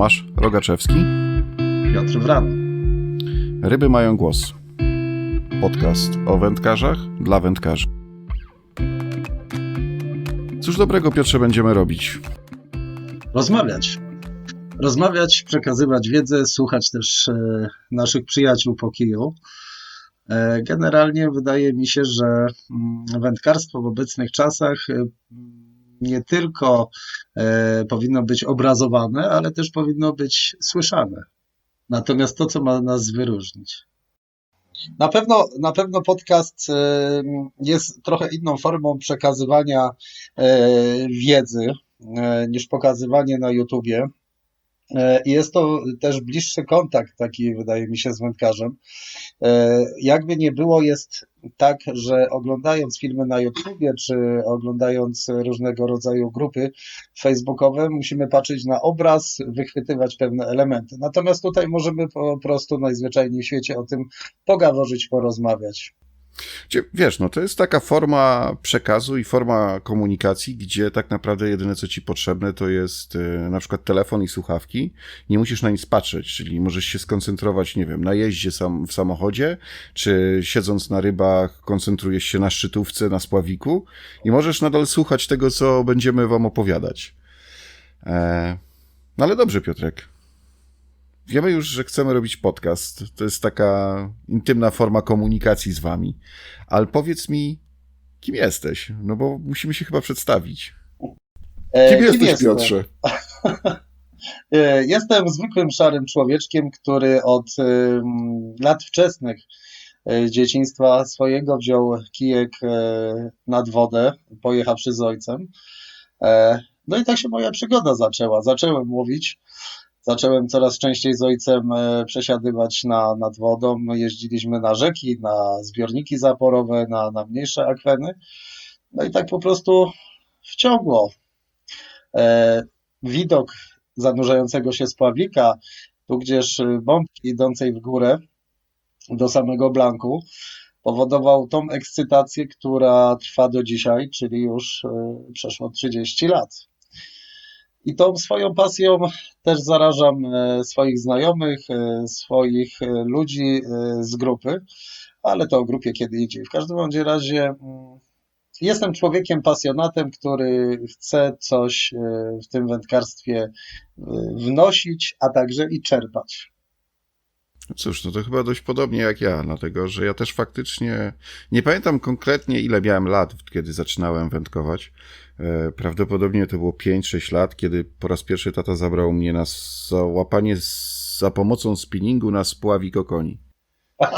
Tomasz Rogaczewski. Piotr Wran. Ryby mają głos. Podcast o wędkarzach dla wędkarzy. Cóż dobrego, Piotrze, będziemy robić? Rozmawiać. Rozmawiać, przekazywać wiedzę, słuchać też e, naszych przyjaciół po kiju. E, generalnie wydaje mi się, że mm, wędkarstwo w obecnych czasach e, nie tylko e, powinno być obrazowane, ale też powinno być słyszane. Natomiast to, co ma nas wyróżnić. Na pewno, na pewno podcast e, jest trochę inną formą przekazywania e, wiedzy niż pokazywanie na YouTubie. E, jest to też bliższy kontakt taki, wydaje mi się, z wędkarzem. E, Jakby nie było, jest tak, że oglądając filmy na YouTubie, czy oglądając różnego rodzaju grupy facebookowe, musimy patrzeć na obraz, wychwytywać pewne elementy. Natomiast tutaj możemy po prostu najzwyczajniej w świecie o tym pogaworzyć, porozmawiać. Wiesz, no to jest taka forma przekazu i forma komunikacji, gdzie tak naprawdę jedyne, co ci potrzebne, to jest y, na przykład telefon i słuchawki. Nie musisz na nic patrzeć, czyli możesz się skoncentrować, nie wiem, na jeździe sam, w samochodzie, czy siedząc na rybach, koncentrujesz się na szczytówce, na spławiku i możesz nadal słuchać tego, co będziemy wam opowiadać. E, no ale dobrze, Piotrek. Wiemy już, że chcemy robić podcast. To jest taka intymna forma komunikacji z wami. Ale powiedz mi, kim jesteś? No bo musimy się chyba przedstawić. E, Kim jesteś, jestem? Piotrze? E, Jestem zwykłym szarym człowieczkiem, który od lat wczesnych e, dzieciństwa swojego wziął kijek e, nad wodę, pojechawszy z ojcem. E, No i tak się moja przygoda zaczęła. Zacząłem łowić, zacząłem coraz częściej z ojcem e, przesiadywać na, nad wodą. Jeździliśmy na rzeki, na zbiorniki zaporowe, na, na mniejsze akweny. No i tak po prostu wciągło. E, Widok zanurzającego się spławika, tudzież bombki idącej w górę do samego blanku, powodował tą ekscytację, która trwa do dzisiaj, czyli już e, przeszło 30 lat. I tą swoją pasją też zarażam e, swoich znajomych, e, swoich e, ludzi z grupy, ale to o grupie kiedy indziej. W każdym bądź razie mm, jestem człowiekiem pasjonatem, który chce coś w tym wędkarstwie wnosić, a także i czerpać. Cóż, no to chyba dość podobnie jak ja, dlatego że ja też faktycznie nie pamiętam konkretnie, ile miałem lat, kiedy zaczynałem wędkować. E, Prawdopodobnie to było 5-6 lat, kiedy po raz pierwszy tata zabrał mnie na załapanie za pomocą spinningu na spławik o koni.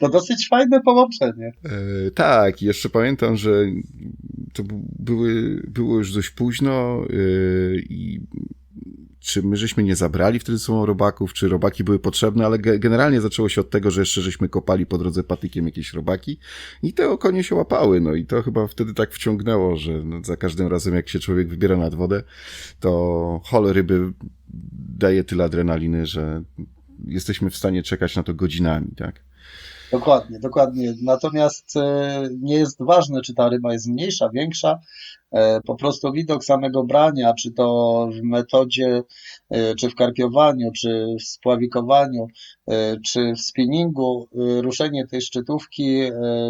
To dosyć fajne połączenie. E, tak, jeszcze pamiętam, że to były, było już dość późno e, i czy my żeśmy nie zabrali wtedy sobą robaków, czy robaki były potrzebne, ale ge- generalnie zaczęło się od tego, że jeszcze żeśmy kopali po drodze patykiem jakieś robaki i te konie się łapały, no i to chyba wtedy tak wciągnęło, że no, za każdym razem jak się człowiek wybiera nad wodę, to hol ryby daje tyle adrenaliny, że jesteśmy w stanie czekać na to godzinami, tak? Dokładnie, dokładnie. Natomiast e, nie jest ważne, czy ta ryba jest mniejsza, większa. E, Po prostu widok samego brania, czy to w metodzie, e, czy w karpiowaniu, czy w spławikowaniu, czy w spinningu, ruszenie tej szczytówki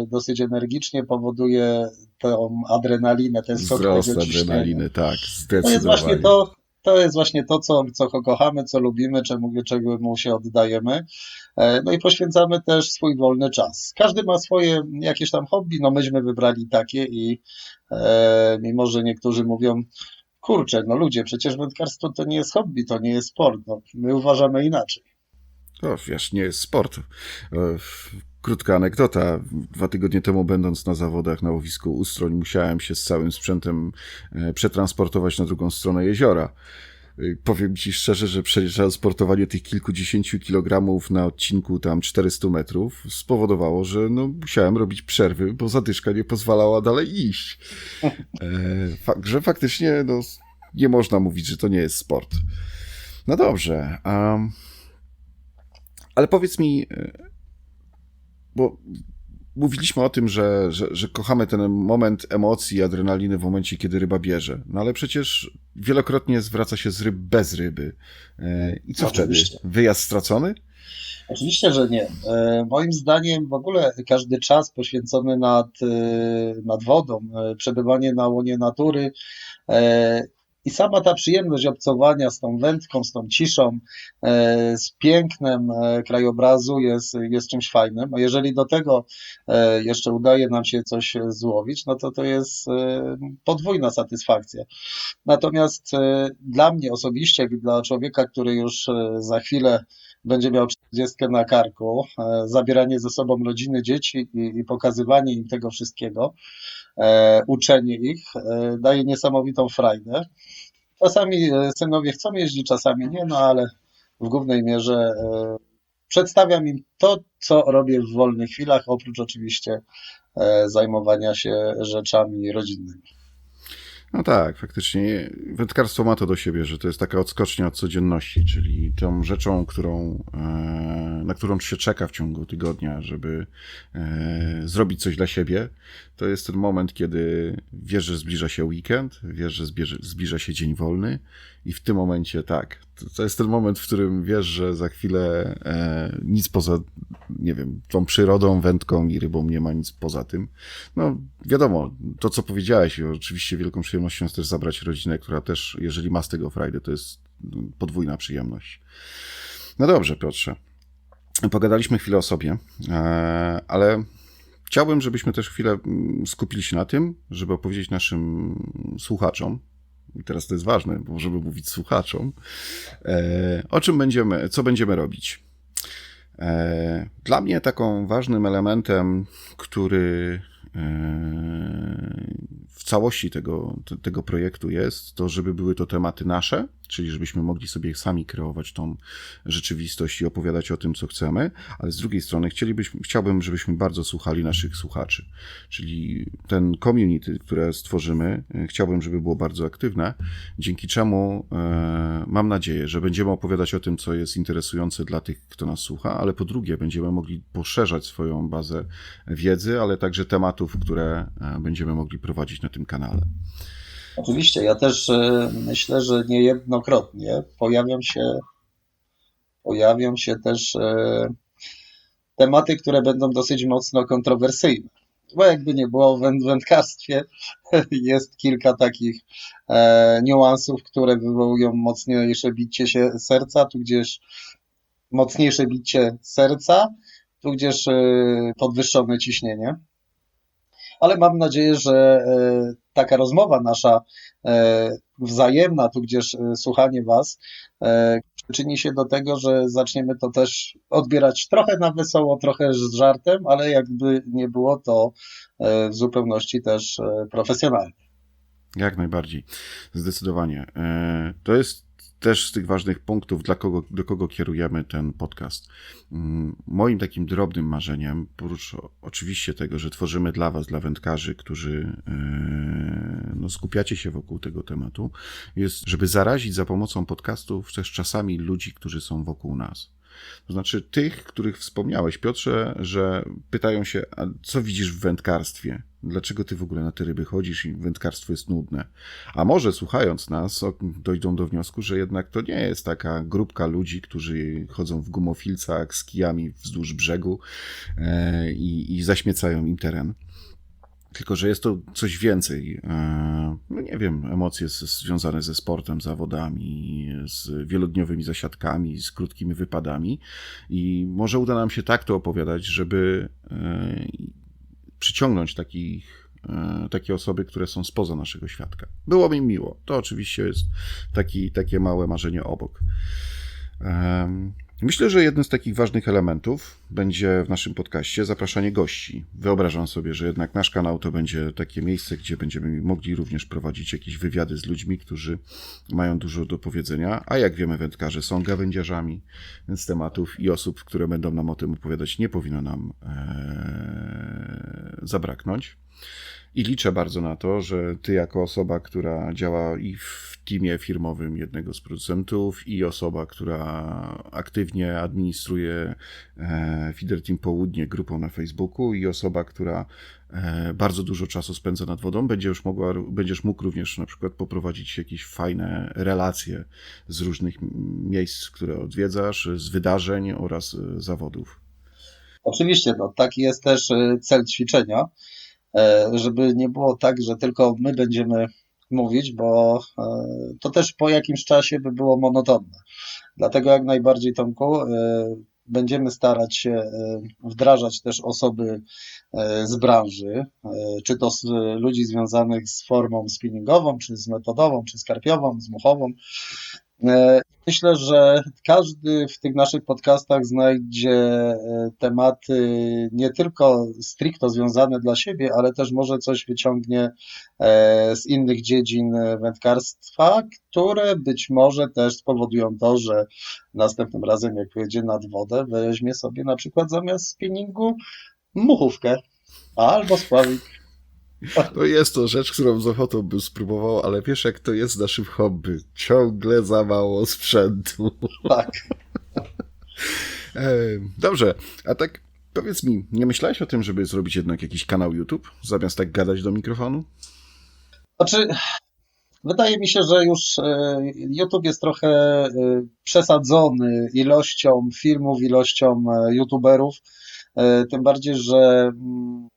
dosyć energicznie powoduje tą adrenalinę, ten skok Wzrost adrenaliny, tak, To jest właśnie zdecydowanie. to, to jest właśnie to, co, co kochamy, co lubimy, czemu, czemu się oddajemy. E, No i poświęcamy też swój wolny czas. Każdy ma swoje jakieś tam hobby, no myśmy wybrali takie i e, mimo, że niektórzy mówią, kurczę, no ludzie, przecież wędkarstwo to nie jest hobby, to nie jest sport, no, my uważamy inaczej. To wiesz, nie jest sport. E, Krótka anegdota. Dwa tygodnie temu, będąc na zawodach na łowisku Ustroń, musiałem się z całym sprzętem e, przetransportować na drugą stronę jeziora. E, Powiem ci szczerze, że przetransportowanie tych kilkudziesięciu kilogramów na odcinku tam 400 metrów spowodowało, że no, musiałem robić przerwy, bo zadyszka nie pozwalała dalej iść. E, fak, że faktycznie no, nie można mówić, że to nie jest sport. No dobrze. Um, ale powiedz mi, e, bo mówiliśmy o tym, że, że, że kochamy ten moment emocji, adrenaliny w momencie, kiedy ryba bierze. No ale przecież wielokrotnie zwraca się z ryb bez ryby. E, I co Oczywiście. wtedy? Wyjazd stracony? Oczywiście, że nie. E, Moim zdaniem w ogóle każdy czas poświęcony nad, e, nad wodą, przebywanie na łonie natury i sama ta przyjemność obcowania z tą wędką, z tą ciszą, e, z pięknem e, krajobrazu jest, jest czymś fajnym. A jeżeli do tego e, jeszcze udaje nam się coś złowić, no to to jest podwójna satysfakcja. Natomiast dla mnie osobiście, dla człowieka, który już za chwilę będzie miał 40 na karku, e, zabieranie ze sobą rodziny, dzieci i, i pokazywanie im tego wszystkiego, e, uczenie ich, e, daje niesamowitą frajdę. Czasami synowie chcą jeździć, czasami nie, no ale w głównej mierze przedstawiam im to, co robię w wolnych chwilach, oprócz oczywiście zajmowania się rzeczami rodzinnymi. No tak, faktycznie. Wędkarstwo ma to do siebie, że to jest taka odskocznia od codzienności, czyli tą rzeczą, którą, e, na którą się czeka w ciągu tygodnia, żeby e, zrobić coś dla siebie. To jest ten moment, kiedy wiesz, że zbliża się weekend, wiesz, że zbliża się dzień wolny i w tym momencie tak. To, jest ten moment, w którym wiesz, że za chwilę e, nic poza, nie wiem, tą przyrodą, wędką i rybą nie ma nic poza tym. No, wiadomo, to co powiedziałeś, oczywiście wielką przyjemnością jest też zabrać rodzinę, która też, jeżeli ma z tego frajdę, to jest podwójna przyjemność. No dobrze, Piotrze. Pogadaliśmy chwilę o sobie, e, ale chciałbym, żebyśmy też chwilę mm, skupili się na tym, żeby opowiedzieć naszym słuchaczom, i teraz to jest ważne, bo żeby mówić słuchaczom, e, o czym będziemy, co będziemy robić. E, Dla mnie taką ważnym elementem, który e, w całości tego, te- tego projektu jest, to żeby były to tematy nasze, czyli żebyśmy mogli sobie sami kreować tą rzeczywistość i opowiadać o tym, co chcemy, ale z drugiej strony chcielibyśmy, chciałbym, żebyśmy bardzo słuchali naszych słuchaczy, czyli ten community, które stworzymy, e, chciałbym, żeby było bardzo aktywne, dzięki czemu e, mam nadzieję, że będziemy opowiadać o tym, co jest interesujące dla tych, kto nas słucha, ale po drugie będziemy mogli poszerzać swoją bazę wiedzy, ale także tematów, które e, będziemy mogli prowadzić na tym kanale. Oczywiście, ja też e, myślę, że niejednokrotnie pojawią się, pojawią się też e, tematy, które będą dosyć mocno kontrowersyjne. Bo jakby nie było w węd- wędkarstwie, jest kilka takich e, niuansów, które wywołują mocniejsze bicie się serca, tudzież mocniejsze bicie serca, tudzież e, podwyższone ciśnienie. Ale mam nadzieję, że e, taka rozmowa nasza e, wzajemna, tudzież e, słuchanie Was przyczyni się do tego, że zaczniemy to też odbierać trochę na wesoło, trochę z żartem, ale jakby nie było to w zupełności też profesjonalnie. Jak najbardziej, zdecydowanie. To jest też z tych ważnych punktów, dla kogo, do kogo kierujemy ten podcast. Mm, Moim takim drobnym marzeniem, oprócz oczywiście tego, że tworzymy dla Was, dla wędkarzy, którzy e, no, skupiacie się wokół tego tematu, jest, żeby zarazić za pomocą podcastów też czasami ludzi, którzy są wokół nas. To znaczy tych, których wspomniałeś, Piotrze, że pytają się, a co widzisz w wędkarstwie? Dlaczego ty w ogóle na te ryby chodzisz i wędkarstwo jest nudne? A może słuchając nas, dojdą do wniosku, że jednak to nie jest taka grupka ludzi, którzy chodzą w gumofilcach z kijami wzdłuż brzegu e, i, i zaśmiecają im teren. Tylko, że jest to coś więcej. E, No nie wiem, emocje związane ze sportem, zawodami, z wielodniowymi zasiadkami, z krótkimi wypadami. I może uda nam się tak to opowiadać, żeby e, przyciągnąć takich, e, takie osoby, które są spoza naszego świadka. Było mi miło. To oczywiście jest taki, takie małe marzenie obok. Myślę, że jednym z takich ważnych elementów będzie w naszym podcaście zapraszanie gości. Wyobrażam sobie, że jednak nasz kanał to będzie takie miejsce, gdzie będziemy mogli również prowadzić jakieś wywiady z ludźmi, którzy mają dużo do powiedzenia, a jak wiemy, wędkarze są gawędziarzami, więc tematów i osób, które będą nam o tym opowiadać, nie powinno nam e, zabraknąć. I liczę bardzo na to, że ty jako osoba, która działa i w teamie firmowym jednego z producentów i osoba, która aktywnie administruje e, Feeder Team Południe grupą na Facebooku i osoba, która e, bardzo dużo czasu spędza nad wodą, będziesz, mogła, będziesz mógł również na przykład poprowadzić jakieś fajne relacje z różnych miejsc, które odwiedzasz, z wydarzeń oraz e, zawodów. Oczywiście, no, taki jest też cel ćwiczenia, żeby nie było tak, że tylko my będziemy mówić, bo e, to też po jakimś czasie by było monotonne. Dlatego jak najbardziej, Tomku, e, będziemy starać się e, wdrażać też osoby z branży, czy to z ludzi związanych z formą spinningową, czy z metodową, czy skarpiową, z muchową, E, myślę, że każdy w tych naszych podcastach znajdzie e, tematy nie tylko stricto związane dla siebie, ale też może coś wyciągnie e, z innych dziedzin wędkarstwa, które być może też spowodują to, że następnym razem, jak pojedzie nad wodę, weźmie sobie na przykład zamiast spinningu muchówkę albo spławik. To jest to rzecz, którą z ochotą bym spróbował, ale wiesz jak to jest naszym hobby. Ciągle za mało sprzętu. Tak. Dobrze, a tak powiedz mi, nie myślałeś o tym, żeby zrobić jednak jakiś kanał YouTube, zamiast tak gadać do mikrofonu? Znaczy, wydaje mi się, że już e, YouTube jest trochę e, przesadzony ilością filmów, ilością e, YouTuberów. Tym bardziej, że mm,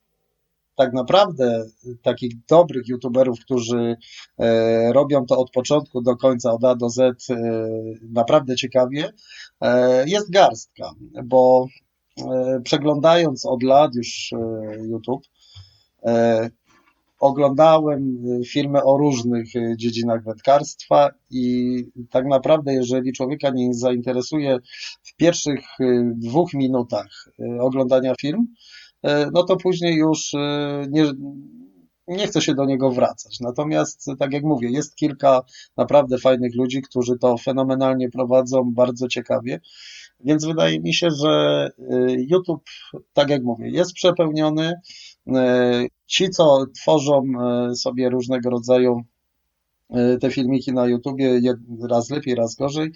tak naprawdę takich dobrych youtuberów, którzy e, robią to od początku do końca, od A do Z, e, naprawdę ciekawie, e, jest garstka, bo przeglądając od lat już YouTube, oglądałem filmy o różnych dziedzinach wędkarstwa i tak naprawdę, jeżeli człowieka nie zainteresuje w pierwszych dwóch minutach oglądania film, no to później już e, nie, nie chce się do niego wracać. Natomiast, tak jak mówię, jest kilka naprawdę fajnych ludzi, którzy to fenomenalnie prowadzą, bardzo ciekawie. Więc wydaje mi się, że e, YouTube, tak jak mówię, jest przepełniony. Ci, co tworzą sobie różnego rodzaju te filmiki na YouTubie, raz lepiej, raz gorzej,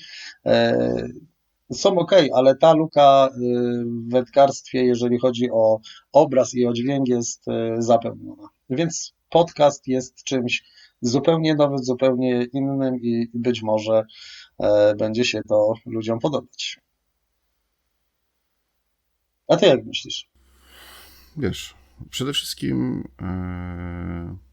są ok, ale ta luka y, w wędkarstwie, jeżeli chodzi o obraz i o dźwięk, jest y, zapełniona. Więc podcast jest czymś zupełnie nowym, zupełnie innym i być może e, będzie się to ludziom podobać. A ty jak myślisz? Wiesz, przede wszystkim. Yy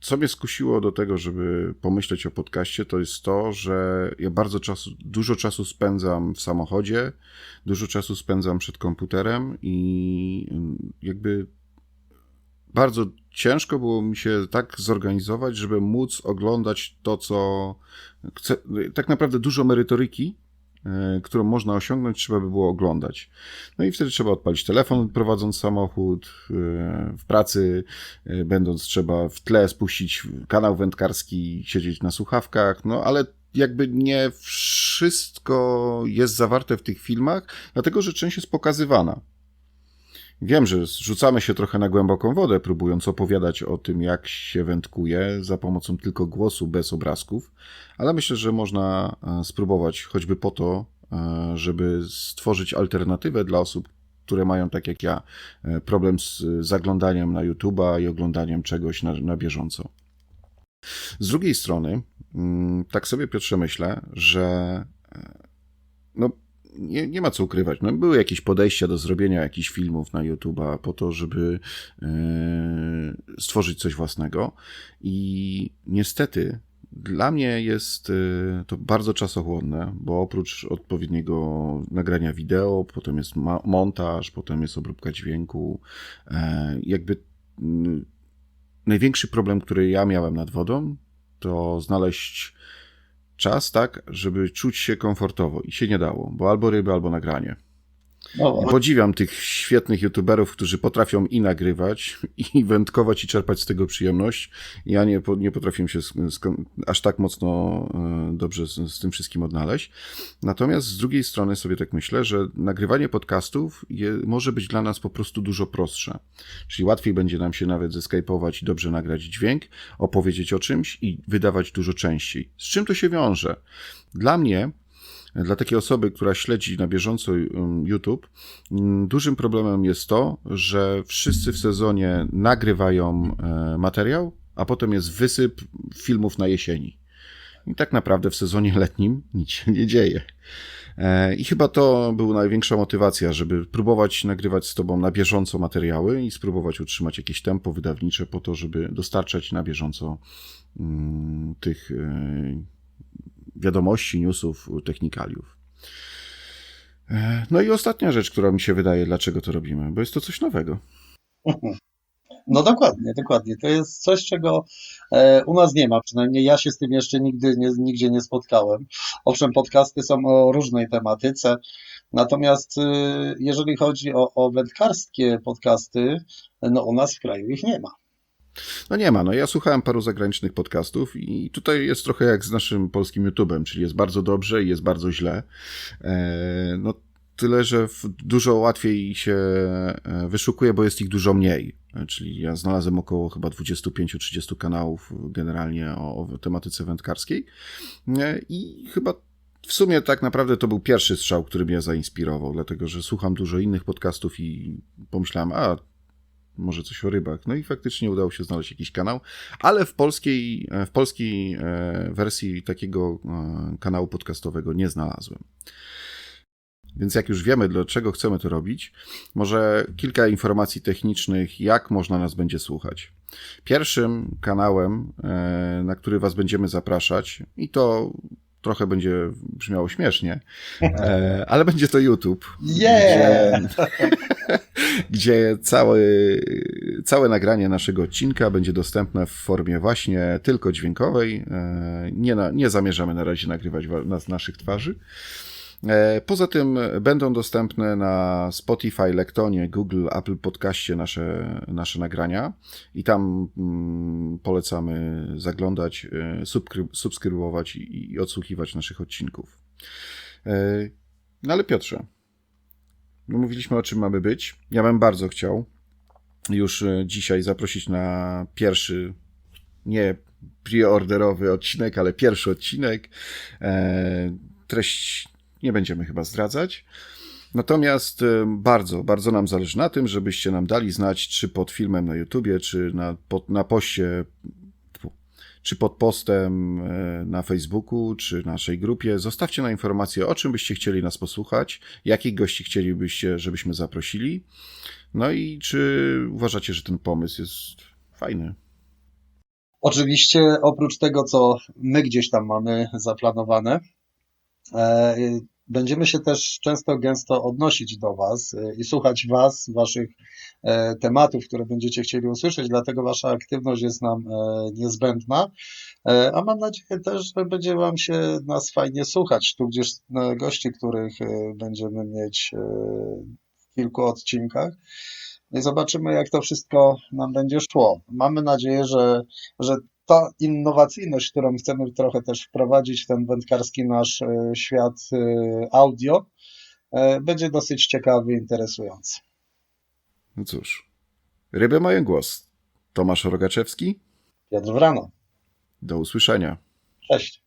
co mnie skusiło do tego, żeby pomyśleć o podcaście, to jest to, że ja bardzo czasu, dużo czasu spędzam w samochodzie, dużo czasu spędzam przed komputerem i jakby bardzo ciężko było mi się tak zorganizować, żeby móc oglądać to, co chcę. Tak naprawdę dużo merytoryki którą można osiągnąć, trzeba by było oglądać. No i wtedy trzeba odpalić telefon, prowadząc samochód, e, w pracy, e, będąc trzeba w tle spuścić kanał wędkarski, siedzieć na słuchawkach, no ale jakby nie wszystko jest zawarte w tych filmach, dlatego że część jest pokazywana. Wiem, że rzucamy się trochę na głęboką wodę, próbując opowiadać o tym, jak się wędkuje za pomocą tylko głosu, bez obrazków, ale myślę, że można e, spróbować choćby po to, e, żeby stworzyć alternatywę dla osób, które mają, tak jak ja, e, problem z zaglądaniem na YouTube'a i oglądaniem czegoś na, na bieżąco. Z drugiej strony, mm, tak sobie Piotrze myślę, że no, nie, nie ma co ukrywać. No, były jakieś podejścia do zrobienia jakichś filmów na YouTube'a po to, żeby e, stworzyć coś własnego. I niestety dla mnie jest e, to bardzo czasochłonne, bo oprócz odpowiedniego nagrania wideo, potem jest montaż, potem jest obróbka dźwięku. E, jakby największy problem, który ja miałem nad wodą, to znaleźć czas, tak, żeby czuć się komfortowo i się nie dało, bo albo ryby, albo nagranie. No, podziwiam tych świetnych youtuberów, którzy potrafią i nagrywać, i wędkować, i czerpać z tego przyjemność. Ja nie, nie potrafię się aż tak mocno e, dobrze z, z tym wszystkim odnaleźć. Natomiast z drugiej strony sobie tak myślę, że nagrywanie podcastów je, może być dla nas po prostu dużo prostsze. Czyli łatwiej będzie nam się nawet zeskajpować i dobrze nagrać dźwięk, opowiedzieć o czymś i wydawać dużo częściej. Z czym to się wiąże? Dla mnie dla takiej osoby, która śledzi na bieżąco um, YouTube, mm, dużym problemem jest to, że wszyscy w sezonie nagrywają e, materiał, a potem jest wysyp filmów na jesieni. I tak naprawdę w sezonie letnim nic się nie dzieje. E, I chyba to była największa motywacja, żeby próbować nagrywać z Tobą na bieżąco materiały i spróbować utrzymać jakieś tempo wydawnicze po to, żeby dostarczać na bieżąco mm, tych e, wiadomości, newsów, technikaliów. E, No i ostatnia rzecz, która mi się wydaje, dlaczego to robimy, bo jest to coś nowego. No dokładnie, dokładnie. To jest coś, czego e, u nas nie ma. Przynajmniej ja się z tym jeszcze nigdy nie, nigdzie nie spotkałem. Owszem, podcasty są o różnej tematyce. Natomiast e, jeżeli chodzi o, o wędkarskie podcasty, no u nas w kraju ich nie ma. No nie ma, no ja słuchałem paru zagranicznych podcastów i tutaj jest trochę jak z naszym polskim YouTube'em, czyli jest bardzo dobrze i jest bardzo źle. E, No tyle, że dużo łatwiej się e, wyszukuje, bo jest ich dużo mniej. E, Czyli ja znalazłem około chyba 25-30 kanałów generalnie o, o tematyce wędkarskiej i chyba w sumie tak naprawdę to był pierwszy strzał, który mnie zainspirował, dlatego że słucham dużo innych podcastów i pomyślałem, a może coś o rybach. No i faktycznie udało się znaleźć jakiś kanał, ale w polskiej, w polskiej e, wersji takiego e, kanału podcastowego nie znalazłem. Więc jak już wiemy, dlaczego chcemy to robić, może kilka informacji technicznych, jak można nas będzie słuchać. Pierwszym kanałem, e, na który Was będziemy zapraszać, i to trochę będzie brzmiało śmiesznie, e, ale będzie to YouTube. Yeah! Gdzie, gdzie całe, całe nagranie naszego odcinka będzie dostępne w formie właśnie tylko dźwiękowej. E, Nie, na, nie zamierzamy na razie nagrywać wa- nas, naszych twarzy. E, Poza tym będą dostępne na Spotify, Lektonie, Google, Apple Podcaście nasze, nasze nagrania i tam mm, polecamy zaglądać, e, subskry- subskrybować i, odsłuchiwać naszych odcinków. No ale Piotrze, no mówiliśmy o czym mamy być. Ja bym bardzo chciał już e, dzisiaj zaprosić na pierwszy, nie preorderowy odcinek, ale pierwszy odcinek. E, treść nie będziemy chyba zdradzać. Natomiast e, bardzo, bardzo nam zależy na tym, żebyście nam dali znać, czy pod filmem na YouTubie, czy na, pod, na poście, czy pod postem e, na Facebooku, czy naszej grupie. Zostawcie nam informację, o czym byście chcieli nas posłuchać, jakich gości chcielibyście, żebyśmy zaprosili. No i czy uważacie, że ten pomysł jest fajny? Oczywiście oprócz tego, co my gdzieś tam mamy zaplanowane, e, będziemy się też często gęsto odnosić do Was e, i słuchać Was, Waszych e, tematów, które będziecie chcieli usłyszeć, dlatego Wasza aktywność jest nam e, niezbędna, E, a mam nadzieję też, że będzie Wam się nas fajnie słuchać, tudzież e, gości, których będziemy mieć w kilku odcinkach. No I zobaczymy, jak to wszystko nam będzie szło. Mamy nadzieję, że, że ta innowacyjność, którą chcemy trochę też wprowadzić w ten wędkarski nasz e, świat e, audio, e, będzie dosyć ciekawy i interesujący. No cóż, ryby mają głos. Tomasz Rogaczewski, Piotr Wrano, do usłyszenia. cześć.